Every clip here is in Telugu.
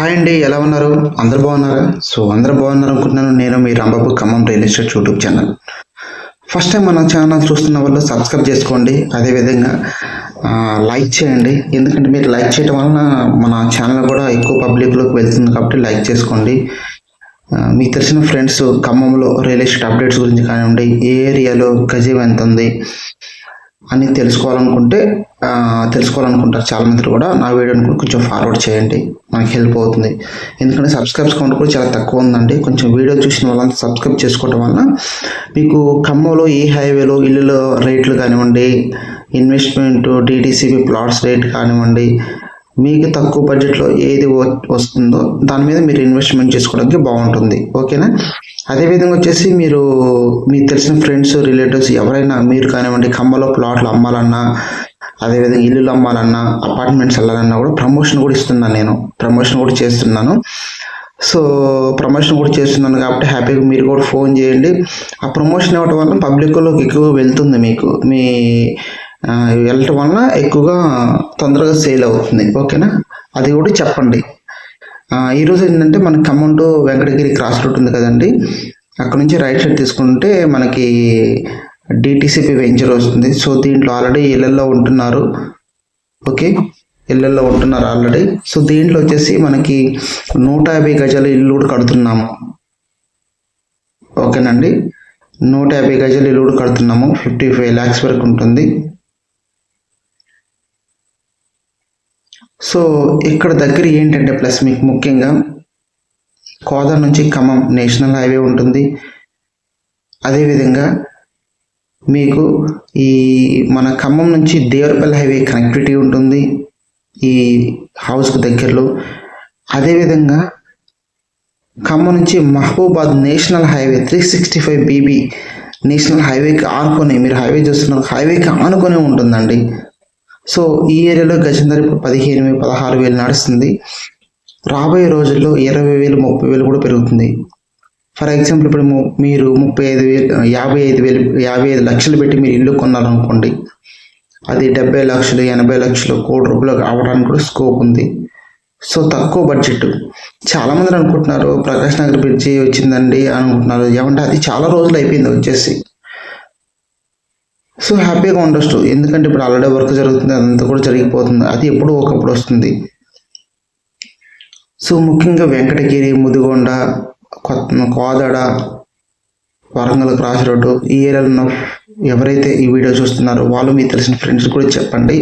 హాయ్ అండి ఎలా ఉన్నారు? అందరు బాగున్నారా? సో అందరు బాగున్నారు అనుకుంటున్నాను నేను మీ Rambabu Khammam real estate YouTube channel. First time మన ఛానల్ చూస్తున్న వాళ్ళు సబ్స్క్రైబ్ చేసుకోండి. అదేవిధంగా లైక్ చేయండి. ఎందుకంటే మీరు లైక్ చేయడం వలన మన ఛానల్ కూడా ఎక్కువ పబ్లిక్లోకి వెళ్తుంది కాబట్టి లైక్ చేసుకోండి. మీకు తెలిసిన ఫ్రెండ్స్ ఖమ్మంలో రియల్ ఎస్టేట్ అప్డేట్స్ గురించి కానివ్వండి ఏ ఏరియాలో గజం ఎంత ఉంది అని తెలుసుకోవాలనుకుంటే తెలుసుకోవాలనుకుంటారు చాలా మంది కూడా. నా వీడియోని కూడా కొంచెం ఫార్వర్డ్ చేయండి. మనకి హెల్ప్ అవుతుంది. ఎందుకంటే సబ్స్క్రైబ్స్ కౌంట్ కూడా చాలా తక్కువ ఉందండి. కొంచెం వీడియో చూసిన వాళ్ళంతా సబ్స్క్రైబ్ చేసుకోవడం వలన మీకు ఖమ్మంలో ఏ హైవేలో ఇల్లులో రేట్లు కానివ్వండి ఇన్వెస్ట్మెంట్ డిటీసీపీ ప్లాట్స్ రేట్ కానివ్వండి మీకు తక్కువ బడ్జెట్లో ఏది వ- వస్తుందో దాని మీద మీరు ఇన్వెస్ట్మెంట్ చేసుకోవడానికి బాగుంటుంది. ఓకేనా? అదేవిధంగా వచ్చేసి మీరు మీకు తెలిసిన ఫ్రెండ్స్ రిలేటివ్స్ ఎవరైనా మీరు కానివ్వండి కమ్మలో ప్లాట్లు అమ్మాలన్నా అదేవిధంగా ఇల్లులు అమ్మాలన్నా అపార్ట్మెంట్స్ వెళ్ళాలన్నా కూడా ప్రమోషన్ కూడా ఇస్తున్నాను నేను. ప్రమోషన్ కూడా చేస్తున్నాను. సో ప్రమోషన్ కూడా చేస్తున్నాను కాబట్టి హ్యాపీగా మీరు కూడా ఫోన్ చేయండి. ఆ ప్రమోషన్ ఇవ్వడం వల్ల పబ్లిక్లోకి ఎక్కువ వెళ్తుంది మీకు. మీ వెళ్ళటం వలన ఎక్కువగా తొందరగా సేల్ అవుతుంది. ఓకేనా అది కూడా చెప్పండి. ఈరోజు ఏంటంటే మనకి Khammam to Venkatagiri cross route ఉంది కదండి. అక్కడ నుంచి రైట్ సైడ్ తీసుకుంటే మనకి డిటీసీపీ వెంచర్ వస్తుంది. సో దీంట్లో ఆల్రెడీ ఇళ్ళల్లో ఉంటున్నారు. ఓకే? ఇళ్ళల్లో ఉంటున్నారు ఆల్రెడీ సో దీంట్లో వచ్చేసి మనకి నూట యాభై గజాల ఇల్లు కూడా కడుతున్నాము. ఓకేనండి? నూట యాభై గజాల ఇల్లు కడుతున్నాము. ఫిఫ్టీ ఫైవ్ ల్యాక్స్ వరకు ఉంటుంది. సో ఇక్కడ దగ్గర ఏంటంటే ప్లస్ మీకు ముఖ్యంగా కోదాడ నుంచి ఖమ్మం నేషనల్ హైవే ఉంటుంది. అదేవిధంగా మీకు ఈ మన ఖమ్మం నుంచి దేవరపల్లి హైవే కనెక్టివిటీ ఉంటుంది ఈ హౌస్కు దగ్గరలో. అదేవిధంగా ఖమ్మం నుంచి Mahabubabad national highway three sixty five B B national హైవేకి ఆనుకొని మీరు హైవే చూస్తున్నారు హైవేకి ఆనుకొని ఉంటుందండి. సో ఈ ఏరియాలో గజం ధర ఇప్పుడు పదిహేను వేలు పదహారు వేలు నడుస్తుంది. రాబోయే రోజుల్లో ఇరవై వేలు ముప్పై వేలు కూడా పెరుగుతుంది. ఫర్ ఎగ్జాంపుల్ ఇప్పుడు ము- మీరు ముప్పై ఐదు వేలు యాభై ఐదు వేలు యాభై ఐదు లక్షలు పెట్టి మీరు ఇల్లు కొన్నారనుకోండి అది డెబ్బై లక్షలు ఎనభై లక్షలు కోటి రూపాయలు అవడానికి కూడా స్కోప్ ఉంది. సో తక్కువ బడ్జెట్ చాలామంది అనుకుంటున్నారు ప్రకాష్ నగర్ బ్రిడ్జి వచ్చిందండి అనుకుంటున్నారు. ఏమంటే అది చాలా రోజులు అయిపోయింది వచ్చేసి. సో హ్యాపీగా ఉండొచ్చు. ఎందుకంటే ఇప్పుడు ఆల్రెడీ వర్క్ జరుగుతుంది అదంతా కూడా జరిగిపోతుంది. అది ఎప్పుడో ఒకప్పుడు వస్తుంది. సో ముఖ్యంగా వెంకటగిరి ముదిగొండ కొత్త కోదడ వరంగల్ క్రాస్ రోడ్డు ఈ ఏరియాలో ఉన్న ఎవరైతే ఈ వీడియో చూస్తున్నారో వాళ్ళు మీకు తెలిసిన ఫ్రెండ్స్ కూడా చెప్పండి.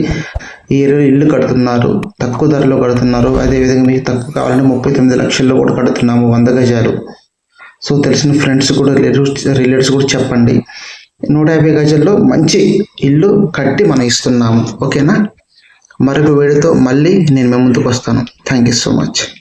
ఈ ఏరియాలో ఇల్లు కడుతున్నారు తక్కువ ధరలో కడుతున్నారు. అదేవిధంగా మీకు తక్కువ కావాలంటే ముప్పై తొమ్మిది లక్షల్లో కూడా కడుతున్నాము వంద గజాలు. సో తెలిసిన ఫ్రెండ్స్ కూడా రిలేటివ్స్ రిలేటివ్స్ కూడా చెప్పండి. నూట యాభై గజల్లో మంచి ఇల్లు కట్టి మనం ఇస్తున్నాము. ఓకేనా? మరొక వీడియోతో మళ్ళీ నేను మీ ముందుకు వస్తాను. Thank you so much